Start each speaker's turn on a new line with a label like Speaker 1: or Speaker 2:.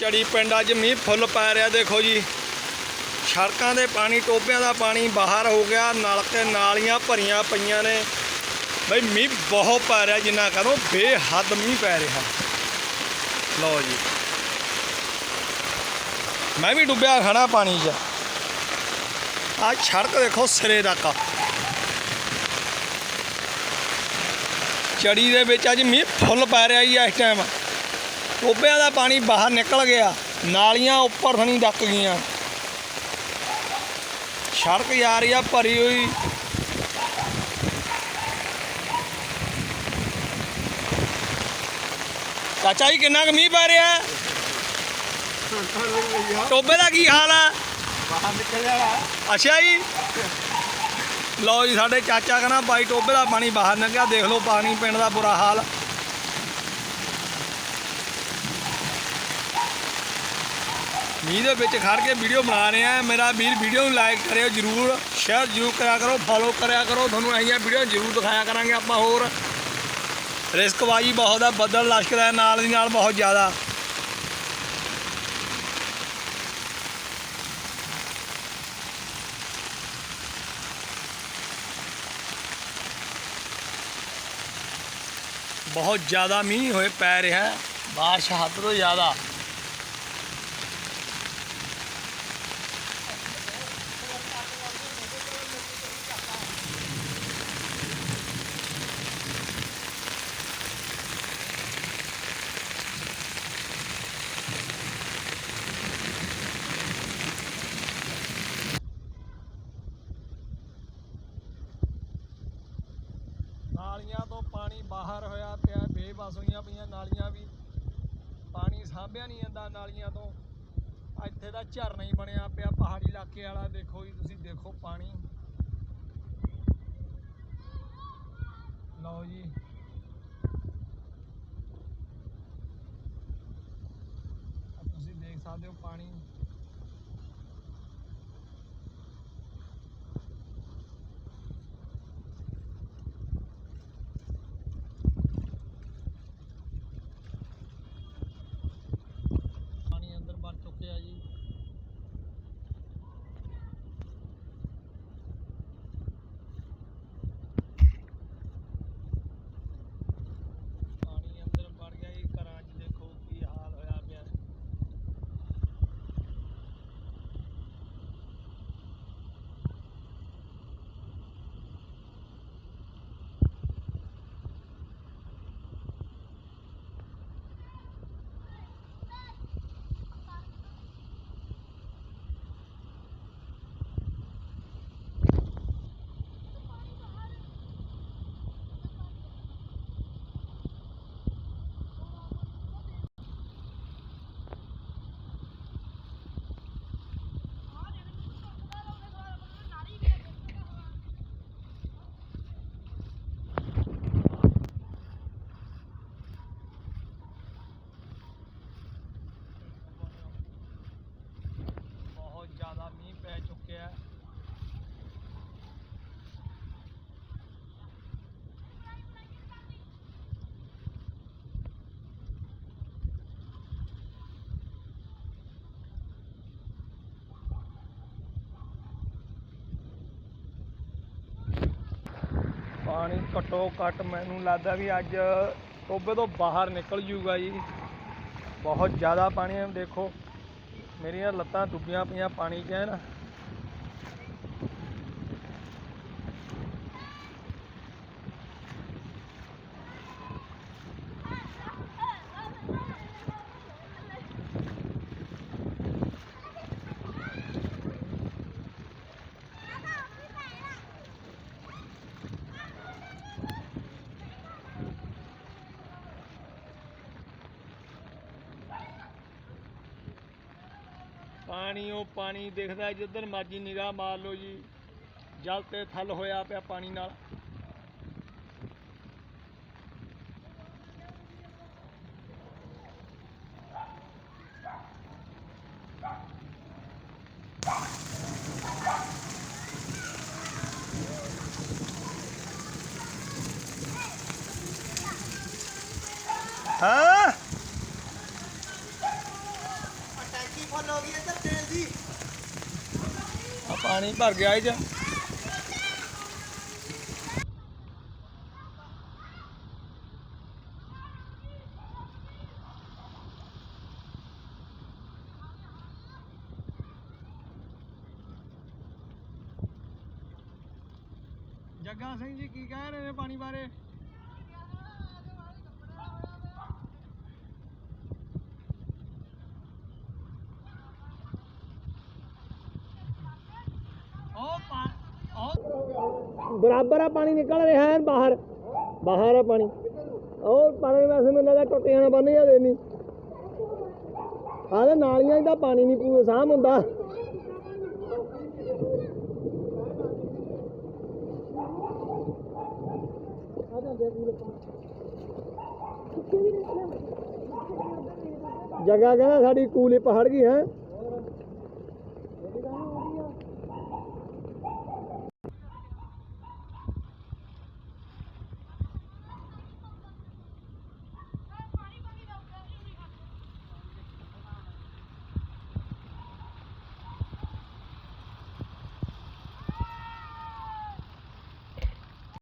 Speaker 1: ਚੜੀ ਪਿੰਡ ਅੱਜ ਮੀਂਹ ਫੁੱਲ ਪੈ ਰਿਹਾ, ਦੇਖੋ ਜੀ। ਸੜਕਾਂ ਦੇ ਪਾਣੀ ਟੋਬਿਆਂ ਦਾ ਪਾਣੀ ਬਾਹਰ ਹੋ ਗਿਆ ਨਲਕੇ ਨਾਲੀਆਂ ਭਰੀਆਂ ਪਈਆਂ ਨੇ। ਬਈ, ਮੀਂਹ ਬਹੁਤ ਪੈ ਰਿਹਾ ਜਿੰਨਾ ਕਰੋ, ਬੇਹੱਦ ਮੀਂਹ ਪੈ ਰਿਹਾ। ਲਓ ਜੀ। ਮੈਂ ਵੀ ਡੁੱਬਿਆ ਖੜਾ ਪਾਣੀ 'ਚ। ਆ ਸੜਕ ਦੇਖੋ, ਸਿਰੇ ਤੱਕ ਚੜੀ ਦੇ ਵਿੱਚ ਅੱਜ ਮੀਂਹ ਫੁੱਲ ਪੈ ਰਿਹਾ ਜੀ ਇਸ ਟਾਈਮ ਟੋਬਿਆਂ ਦਾ ਪਾਣੀ ਬਾਹਰ ਨਿਕਲ ਗਿਆ ਨਾਲੀਆਂ ਉੱਪਰ ਥਣੀ ਡੱਕ ਗਈਆਂ। ਸੜਕ ਜਾ ਰਹੀ ਆ ਭਰੀ ਹੋਈ। ਚਾਚਾ ਜੀ ਕਿੰਨਾ ਕੁ ਮੀਂਹ ਪੈ ਰਿਹਾ? ਟੋਬੇ ਦਾ ਕੀ ਹਾਲ ਆ?
Speaker 2: ਬਾਹਰ
Speaker 1: ਅੱਛਾ ਜੀ। ਲਓ ਜੀ ਸਾਡੇ ਚਾਚਾ ਕਹਿੰਦਾ ਬਾਈ ਟੋਬੇ ਦਾ ਪਾਣੀ ਬਾਹਰ ਲੰਘਿਆ ਦੇਖ ਲਓ ਪਾਣੀ ਪਿੰਡ ਦਾ ਬੁਰਾ ਹਾਲ। ਮੀਂਹ ਦੇ ਵਿੱਚ ਖੜ ਕੇ ਵੀਡੀਓ ਬਣਾ ਰਹੇ ਆ ਮੇਰਾ ਵੀਰ ਵੀਡੀਓ ਨੂੰ ਲਾਈਕ ਕਰਿਓ ਜਰੂਰ। ਸ਼ੇਅਰ ਜਰੂਰ ਕਰਿਆ ਕਰੋ ਫੋਲੋ ਕਰਿਆ ਕਰੋ। ਤੁਹਾਨੂੰ ਇਹੀਆਂ ਵੀਡੀਓ ਜਰੂਰ ਦਿਖਾਇਆ ਕਰਾਂਗੇ ਆਪਾਂ ਹੋਰ। ਰਿਸਕਬਾਜੀ ਬਹੁਤ ਆ, ਬੱਦਲ ਲਸ਼ਕਦਾ ਨਾਲ ਦੀ ਨਾਲ ਬਹੁਤ ਜ਼ਿਆਦਾ। ਬਹੁਤ ਜ਼ਿਆਦਾ ਮੀਂਹ ਹੋਏ ਪੈ ਰਿਹਾ, ਬਾਰਿਸ਼ ਹੱਦ ਤੋਂ ਜ਼ਿਆਦਾ। ਨਾਲੀਆਂ ਤੋਂ ਪਾਣੀ ਬਾਹਰ ਹੋਇਆ ਪਿਆ, ਬੇਬਸ ਹੋਈਆਂ ਪਈਆਂ, ਨਾਲੀਆਂ ਵੀ। ਪਾਣੀ ਸਾਂਭਿਆ ਨਹੀਂ ਜਾਂਦਾ ਨਾਲੀਆਂ ਤੋਂ। ਇੱਥੇ ਦਾ ਝਰਨਾ ਹੀ ਬਣਿਆ ਪਿਆ, ਪਹਾੜੀ ਇਲਾਕੇ ਵਾਲਾ, ਦੇਖੋ ਜੀ, ਤੁਸੀਂ ਦੇਖੋ ਪਾਣੀ। ਲਓ ਜੀ। ਤੁਸੀਂ ਦੇਖ ਸਕਦੇ ਹੋ ਪਾਣੀ ਅੰਦਰ ਵੜ ਚੁੱਕਿਆ ਜੀ ਪਾਣੀ ਅੰਦਰ ਵੜ ਗਿਆ ਜੀ ਘਰਾਂ 'ਚ ਦੇਖੋ ਕੀ ਹਾਲ ਹੋਇਆ ਪਿਆ ਬਹੁਤ ਜ਼ਿਆਦਾ ਮੀਂਹ ਪੈ ਚੁੱਕਿਆ ਹੈ ਪਾਣੀ ਘੱਟੋ ਘੱਟ ਮੈਨੂੰ ਲੱਗਦਾ ਵੀ ਅੱਜ ਟੋਬੇ ਤੋਂ ਬਾਹਰ ਨਿਕਲ ਜੂਗਾ ਜੀ। ਬਹੁਤ ਜ਼ਿਆਦਾ ਪਾਣੀ ਹੈ, ਦੇਖੋ। ਮੇਰੀਆਂ ਲੱਤਾਂ ਡੁੱਬੀਆਂ ਪਈਆਂ ਪਾਣੀ 'ਚ ਹੈ ਨਾ ਪਾਣੀ ਉਹ ਪਾਣੀ ਦਿਖਦਾ ਜਿੱਧਰ ਮਰਜ਼ੀ ਨਿਗਾਹ ਮਾਰ ਲਓ ਜੀ। ਜਲ ਤੇ ਥਲ ਹੋਇਆ ਪਿਆ ਪਾਣੀ ਨਾਲ। ਹਾਂ?
Speaker 2: ਫੁੱਲ ਹੋ ਗਈ ਇੱਧਰ।
Speaker 1: ਆ ਪਾਣੀ ਭਰ ਗਿਆ ਇਹ ਚ ਜੱਗਾ ਸਿੰਘ ਜੀ ਕੀ ਕਹਿ ਰਹੇ ਨੇ ਪਾਣੀ ਬਾਰੇ ਉਹ ਪਾ ਉਹ ਬਰਾਬਰ ਆ, ਪਾਣੀ ਨਿਕਲ ਰਿਹਾ ਹੈ ਬਾਹਰ। ਬਾਹਰ ਆ ਪਾਣੀ। ਉਹ ਪਾਣੀ ਵੈਸੇ ਮੈਨੂੰ ਲੱਗਦਾ ਟੁੱਟ ਜਾਣਾ ਬੰਨ ਜਾ ਦੇਣੀ ਆਹ ਨਾਲੀਆਂ 'ਚ ਪਾਣੀ ਨਹੀਂ ਪੂਰਾ ਸਾਮ ਹੁੰਦਾ। ਜਗ੍ਹਾ ਕਹਿੰਦਾ ਸਾਡੀ ਕੂਲੀ ਪਹਾੜ ਗਈ ਹੈ।